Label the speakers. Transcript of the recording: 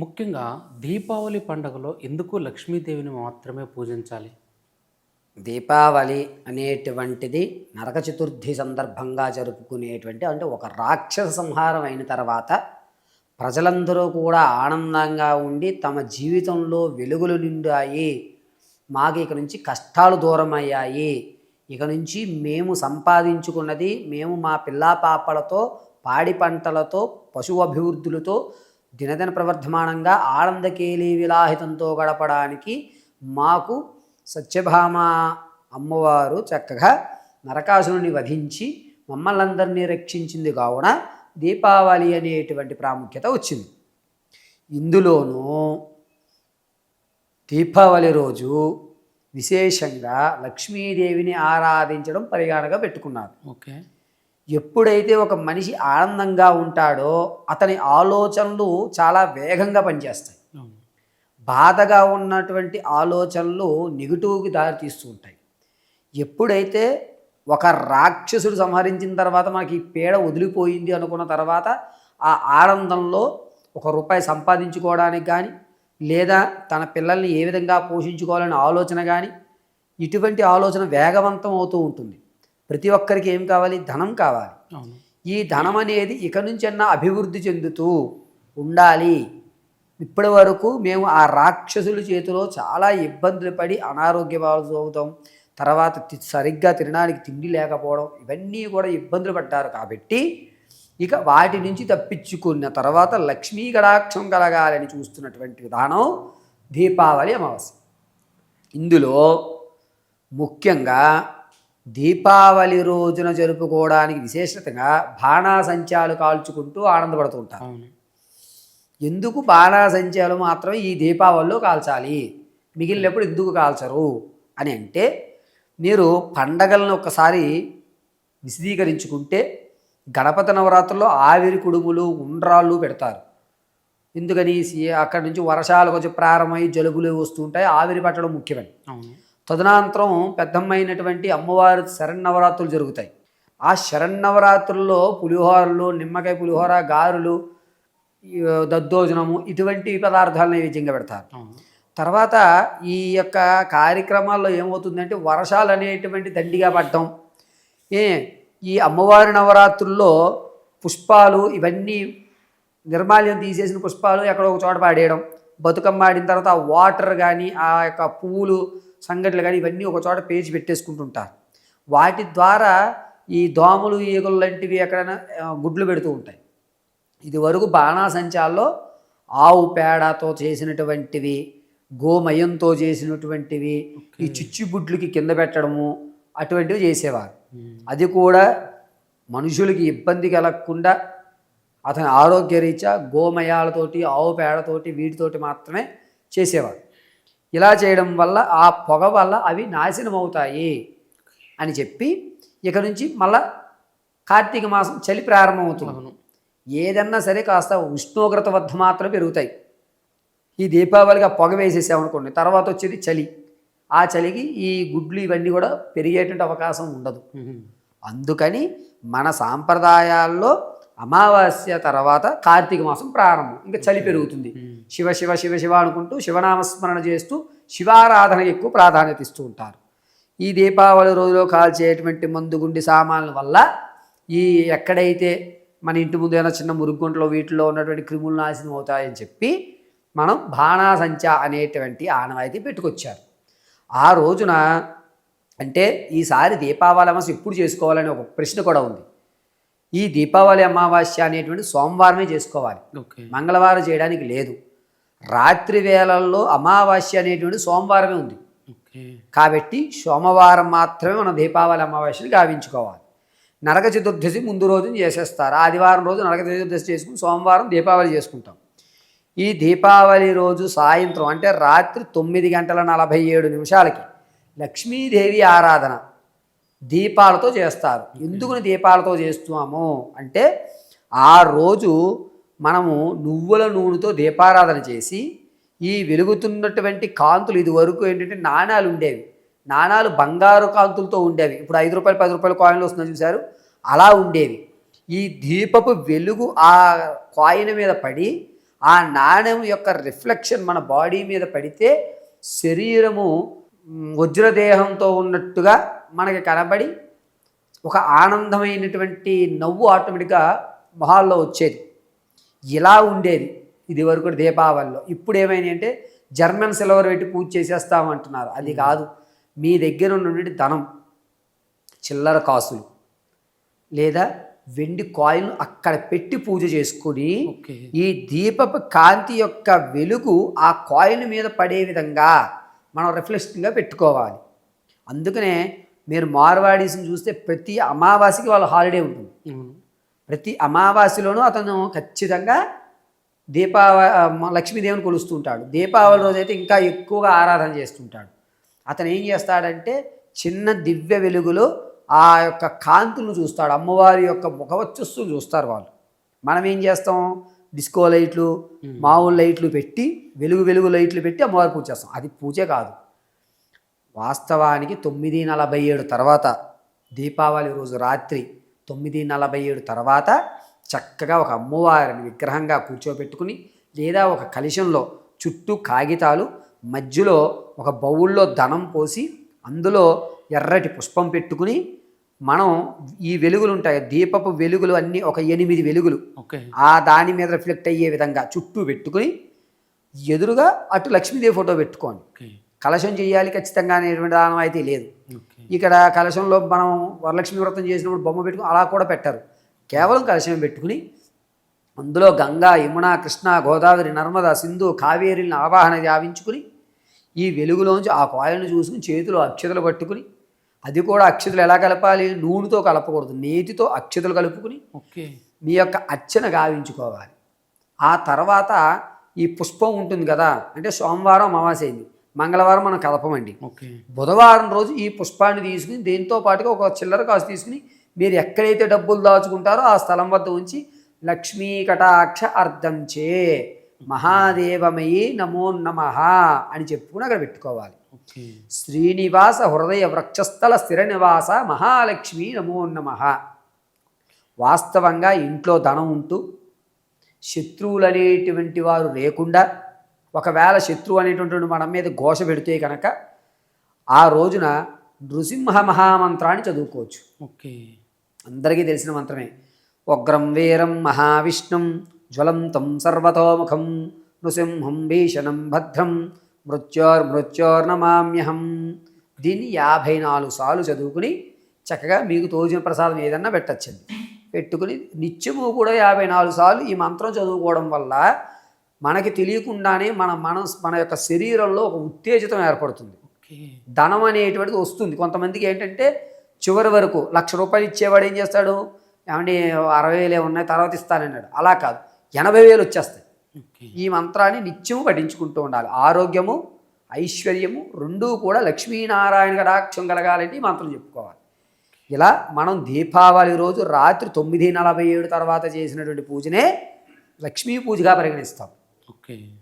Speaker 1: ముఖ్యంగా దీపావళి పండుగలో ఎందుకు లక్ష్మీదేవిని మాత్రమే పూజించాలి?
Speaker 2: దీపావళి అనేటువంటిది నరక చతుర్థి సందర్భంగా జరుపుకునేటువంటి అంటే ఒక రాక్షస సంహారం అయిన తర్వాత ప్రజలందరూ కూడా ఆనందంగా ఉండి తమ జీవితంలో వెలుగులు నిండాయి. మాకు ఇక నుంచి కష్టాలు దూరం అయ్యాయి ఇక నుంచి మేము సంపాదించుకున్నది మేము మా పిల్లా పాపలతో పాడి పంటలతో పశు అభివృద్ధులతో దినదిన ప్రవర్ధమానంగా ఆనందకేలి విలాహితంతో గడపడానికి మాకు సత్యభామ అమ్మవారు చక్కగా నరకాసురుని వధించి మమ్మల్ని అందరినీ రక్షించింది కావున దీపావళి అనేటువంటి ప్రాముఖ్యత వచ్చింది. ఇందులోనూ దీపావళి రోజు విశేషంగా లక్ష్మీదేవిని ఆరాధించడం పరిగణగా పెట్టుకున్నారు.
Speaker 1: ఓకే.
Speaker 2: ఎప్పుడైతే ఒక మనిషి ఆనందంగా ఉంటాడో అతని ఆలోచనలు చాలా వేగంగా పనిచేస్తాయి. బాధగా ఉన్నటువంటి ఆలోచనలు నెగిటివ్కి దారితీస్తూ ఉంటాయి. ఎప్పుడైతే ఒక రాక్షసుడు సంహరించిన తర్వాత మనకి ఈ పీడ వదిలిపోయింది అనుకున్న తర్వాత ఆ ఆనందంలో ఒక రూపాయి సంపాదించుకోవడానికి కానీ లేదా తన పిల్లల్ని ఏ విధంగా పోషించుకోవాలనే ఆలోచన కానీ ఇటువంటి ఆలోచన వేగవంతం అవుతూ ఉంటుంది. ప్రతి ఒక్కరికి ఏం కావాలి? ధనం కావాలి. ఈ ధనం అనేది ఇక నుంచన్నా అభివృద్ధి చెందుతూ ఉండాలి. ఇప్పటి వరకు మేము ఆ రాక్షసుల చేతిలో చాలా ఇబ్బందులు పడి అనారోగ్య అవుతాం. తర్వాత సరిగ్గా తినడానికి తిండి లేకపోవడం ఇవన్నీ కూడా ఇబ్బందులు పడ్డారు కాబట్టి ఇక వాటి నుంచి తప్పించుకున్న తర్వాత లక్ష్మీ కటాక్షం కలగాలని చూస్తున్నటువంటి విధానం దీపావళి అమావాస్య. ఇందులో ముఖ్యంగా దీపావళి రోజున జరుపుకోవడానికి విశేషతగా బాణాసంచాలు కాల్చుకుంటూ ఆనందపడుతూ ఉంటారు. ఎందుకు బాణాసంచాలు మాత్రమే ఈ దీపావళిలో కాల్చాలి? మిగిలినప్పుడు ఎందుకు కాల్చరు? అని అంటే మీరు పండగలను ఒకసారి విశదీకరించుకుంటే గణపతి నవరాత్రుల్లో ఆవిరి కుడుములు ఉండ్రాళ్ళు పెడతారు. ఎందుకని అక్కడి నుంచి వర్షాలు కొంచెం ప్రారంభమై జలుబులు వస్తుంటాయి ఆవిరి పట్టడం ముఖ్యమని.
Speaker 1: అవును.
Speaker 2: తదనంతరం పెద్దమ్మైనటువంటి అమ్మవారి శరన్నవరాత్రులు జరుగుతాయి. ఆ శరన్నవరాత్రుల్లో పులిహోరలు నిమ్మకాయ పులిహోర గారెలు దద్దోజనము ఇటువంటి పదార్థాలు నైవేద్యంగా పెడతారు. తర్వాత ఈ యొక్క కార్యక్రమాల్లో ఏమవుతుందంటే వర్షాలు అనేటువంటి దండిగా పడటం. ఏ ఈ అమ్మవారి నవరాత్రుల్లో పుష్పాలు ఇవన్నీ నిర్మాల్యం తీసేసిన పుష్పాలు ఎక్కడో ఒక చోట పాడేయడం. బతుకమ్మ ఆడిన తర్వాత ఆ వాటర్ కానీ ఆ యొక్క పువ్వులు సంగట్లు కానీ ఇవన్నీ ఒక చోట పేచి పెట్టేసుకుంటుంటారు. వాటి ద్వారా ఈ దోమలు ఈగలు లాంటివి ఎక్కడైనా గుడ్లు పెడుతూ ఉంటాయి. ఇది వరకు బాణాసంచాల్లో ఆవు పేడతో చేసినటువంటివి గోమయంతో చేసినటువంటివి ఈ చిచ్చుబుడ్లకి కింద పెట్టడము అటువంటివి చేసేవారు. అది కూడా మనుషులకి ఇబ్బంది కలగకుండా అతని ఆరోగ్యరీత్యా గోమయాలతోటి ఆవు పేడతోటి వీటితోటి మాత్రమే చేసేవారు. ఇలా చేయడం వల్ల ఆ పొగ వల్ల అవి నాశనం అవుతాయి అని చెప్పి ఇక నుంచి మళ్ళా కార్తీక మాసం చలి ప్రారంభమవుతుంది. ఏదన్నా సరే కాస్త ఉష్ణోగ్రత వద్ద మాత్రం పెరుగుతాయి. ఈ దీపావళికి ఆ పొగ వేసేసామనుకోండి తర్వాత వచ్చేది చలి. ఆ చలికి ఈ గుడ్లు ఇవన్నీ కూడా పెరిగేటువంటి అవకాశం ఉండదు. అందుకని మన సాంప్రదాయాల్లో అమావాస్య తర్వాత కార్తీక మాసం ప్రారంభం. ఇంకా చలి పెరుగుతుంది. శివ శివ శివ శివ అనుకుంటూ శివనామస్మరణ చేస్తూ శివారాధన ఎక్కువ ప్రాధాన్యత ఇస్తూ ఉంటారు. ఈ దీపావళి రోజులో కాల్చేటువంటి మందుగుండి సామాన్ల వల్ల ఈ ఎక్కడైతే మన ఇంటి ముందు ఏదైనా చిన్న మురుగుంటలో వీటిలో ఉన్నటువంటి క్రిములు నాశనం అవుతాయని చెప్పి మనం బాణాసంచ అనేటువంటి ఆనవాయితీ పెట్టుకొచ్చారు. ఆ రోజున అంటే ఈసారి దీపావళి అమావాస్య ఎప్పుడు చేసుకోవాలని ఒక ప్రశ్న కూడా ఉంది. ఈ దీపావళి అమావాస్య అనేటువంటి సోమవారమే చేసుకోవాలి.
Speaker 1: ఓకే.
Speaker 2: మంగళవారం చేయడానికి లేదు. రాత్రి వేళల్లో అమావాస్య అనేటువంటి సోమవారమే ఉంది. కాబట్టి సోమవారం మాత్రమే మనం దీపావళి అమావాస్యని గావించుకోవాలి. నరక చతుర్దశి ముందు రోజున చేసేస్తారు. ఆదివారం రోజు నరక చతుర్దశి చేసుకుని సోమవారం దీపావళి చేసుకుంటాం. ఈ దీపావళి రోజు సాయంత్రం అంటే రాత్రి తొమ్మిది గంటల నలభై ఏడు నిమిషాలకి లక్ష్మీదేవి ఆరాధన దీపాలతో చేస్తారు. ఎందుకు దీపాలతో చేస్తున్నాము అంటే ఆ రోజు మనము నువ్వుల నూనెతో దీపారాధన చేసి ఈ వెలుగుతున్నటువంటి కాంతులు ఇది వరకు ఏంటంటే నాణాలు ఉండేవి. నాణాలు బంగారు కాంతులతో ఉండేవి. ఇప్పుడు ఐదు రూపాయలు పది రూపాయల కాయిన్లు వస్తున్నాయి చూశారు. అలా ఉండేవి. ఈ దీపపు వెలుగు ఆ కాయిన్ మీద పడి ఆ నాణ్యం యొక్క రిఫ్లెక్షన్ మన బాడీ మీద పడితే శరీరము వజ్రదేహంతో ఉన్నట్టుగా మనకి కనబడి ఒక ఆనందమైనటువంటి నవ్వు ఆటోమేటిక్గా మొహాల్లో వచ్చేది. ఇలా ఉండేది. ఇది వరకు దీపావళిలో. ఇప్పుడు ఏమైంది అంటే జర్మన్ సిల్వర్ పెట్టి పూజ చేసేస్తామంటున్నారు అది కాదు. మీ దగ్గర ఉన్నటువంటి ధనం చిల్లర కాసులు లేదా వెండి కాయిన్ అక్కడ పెట్టి పూజ చేసుకుని ఈ దీపపు కాంతి యొక్క వెలుగు ఆ కాయిన్ మీద పడే విధంగా మనం రిఫ్లెక్షన్గా పెట్టుకోవాలి. అందుకనే మీరు మార్వాడీస్ని చూస్తే ప్రతి అమావాస్యకి వాళ్ళ హాలిడే ఉంటుంది. ప్రతి అమావాస్యలోనూ అతను ఖచ్చితంగా దీపావళి లక్ష్మీదేవిని కొలుస్తుంటాడు. దీపావళి రోజైతే ఇంకా ఎక్కువగా ఆరాధన చేస్తుంటాడు. అతను ఏం చేస్తాడంటే చిన్న దివ్య వెలుగులో ఆ యొక్క కాంతులను చూస్తాడు. అమ్మవారి యొక్క ముఖవచ్చస్సు చూస్తారు వాళ్ళు. మనం ఏం చేస్తాం? డిస్కో లైట్లు మామూలు లైట్లు పెట్టి వెలుగు వెలుగు లైట్లు పెట్టి అమ్మవారి పూజ చేస్తాం. అది పూజే కాదు. వాస్తవానికి తొమ్మిది నలభై ఏడు తర్వాత దీపావళి రోజు రాత్రి తొమ్మిది నలభై ఏడు తర్వాత చక్కగా ఒక అమ్మవారిని విగ్రహంగా కూర్చోబెట్టుకుని లేదా ఒక కలశంలో చుట్టూ కాగితాలు మధ్యలో ఒక బౌల్లో ధనం పోసి అందులో ఎర్రటి పుష్పం పెట్టుకుని మనం ఈ వెలుగులు ఉంటాయి దీపపు వెలుగులు అన్నీ ఒక ఎనిమిది వెలుగులు
Speaker 1: ఓకే.
Speaker 2: ఆ దాని మీద రిఫ్లెక్ట్ అయ్యే విధంగా చుట్టూ పెట్టుకుని ఎదురుగా అటు లక్ష్మీదేవి ఫోటో పెట్టుకోండి. కలశం చేయాలి ఖచ్చితంగా అనేటువంటి దానం అయితే లేదు. ఇక్కడ కలశంలో మనం వరలక్ష్మి వ్రతం చేసినప్పుడు బొమ్మ పెట్టుకుని అలా కూడా పెట్టారు. కేవలం కలశం పెట్టుకుని అందులో గంగా యమున కృష్ణ గోదావరి నర్మద సింధు కావేరిని ఆవాహన గావించుకుని ఈ వెలుగులోంచి ఆ కాయలను చూసుకుని చేతిలో అక్షతలు పట్టుకుని అది కూడా అక్షతలు ఎలా కలపాలి? నూనెతో కలపకూడదు. నేతితో అక్షతలు కలుపుకుని
Speaker 1: ఓకే.
Speaker 2: మీ యొక్క అర్చన గావించుకోవాలి. ఆ తర్వాత ఈ పుష్పం ఉంటుంది కదా? అంటే సోమవారం అమావాస్య అయింది. మంగళవారం మనం కలపమండి.
Speaker 1: ఓకే.
Speaker 2: బుధవారం రోజు ఈ పుష్పాన్ని తీసుకుని దీంతో పాటుగా ఒక చిల్లర కాసు తీసుకుని మీరు ఎక్కడైతే డబ్బులు దాచుకుంటారో ఆ స్థలం వద్ద ఉంచి లక్ష్మీ కటాక్ష అర్థం చే మహాదేవమయీ నమో నమ అని చెప్పుకుని అక్కడ పెట్టుకోవాలి. శ్రీనివాస హృదయ వృక్షస్థల స్థిర నివాస మహాలక్ష్మి నమో నమ. వాస్తవంగా ఇంట్లో ధనం ఉంటూ శత్రువులు అనేటువంటి వారు లేకుండా ఒకవేళ శత్రువు అనేటువంటి మన మీద ఘోష పెడితే కనుక ఆ రోజున నృసింహ మహామంత్రాన్ని చదువుకోవచ్చు.
Speaker 1: ఓకే.
Speaker 2: అందరికీ తెలిసిన మంత్రమే. ఉగ్రం వీరం మహావిష్ణుం జ్వలంతం సర్వతోముఖం నృసింహం భీషణం భద్రం మృత్యోర్మృత్యోర్నమామ్యహం దీన్ని యాభై నాలుగు సార్లు చదువుకుని చక్కగా మీకు తోచిన ప్రసాదం ఏదన్నా పెట్టచ్చండి. పెట్టుకుని నిత్యము కూడా యాభై నాలుగు సార్లు ఈ మంత్రం చదువుకోవడం వల్ల మనకి తెలియకుండానే మన మనస్ మన యొక్క శరీరంలో ఒక ఉత్తేజితం ఏర్పడుతుంది. ధనం అనేటువంటిది వస్తుంది. కొంతమందికి ఏంటంటే చివరి వరకు లక్ష రూపాయలు ఇచ్చేవాడు ఏం చేస్తాడు? ఏమండి అరవై వేలే ఉన్నాయి తర్వాత ఇస్తానన్నాడు అలా కాదు. ఎనభై వేలు వచ్చేస్తాయి. ఈ మంత్రాన్ని నిత్యము పఠించుకుంటూ ఉండాలి. ఆరోగ్యము ఐశ్వర్యము రెండూ కూడా లక్ష్మీనారాయణ కటాక్షం కలగాలంటే ఈ మంత్రం చెప్పుకోవాలి. ఇలా మనం దీపావళి రోజు రాత్రి తొమ్మిది నలభై ఏడు తర్వాత చేసినటువంటి పూజనే లక్ష్మీ పూజగా పరిగణిస్తాం.
Speaker 1: ఓకే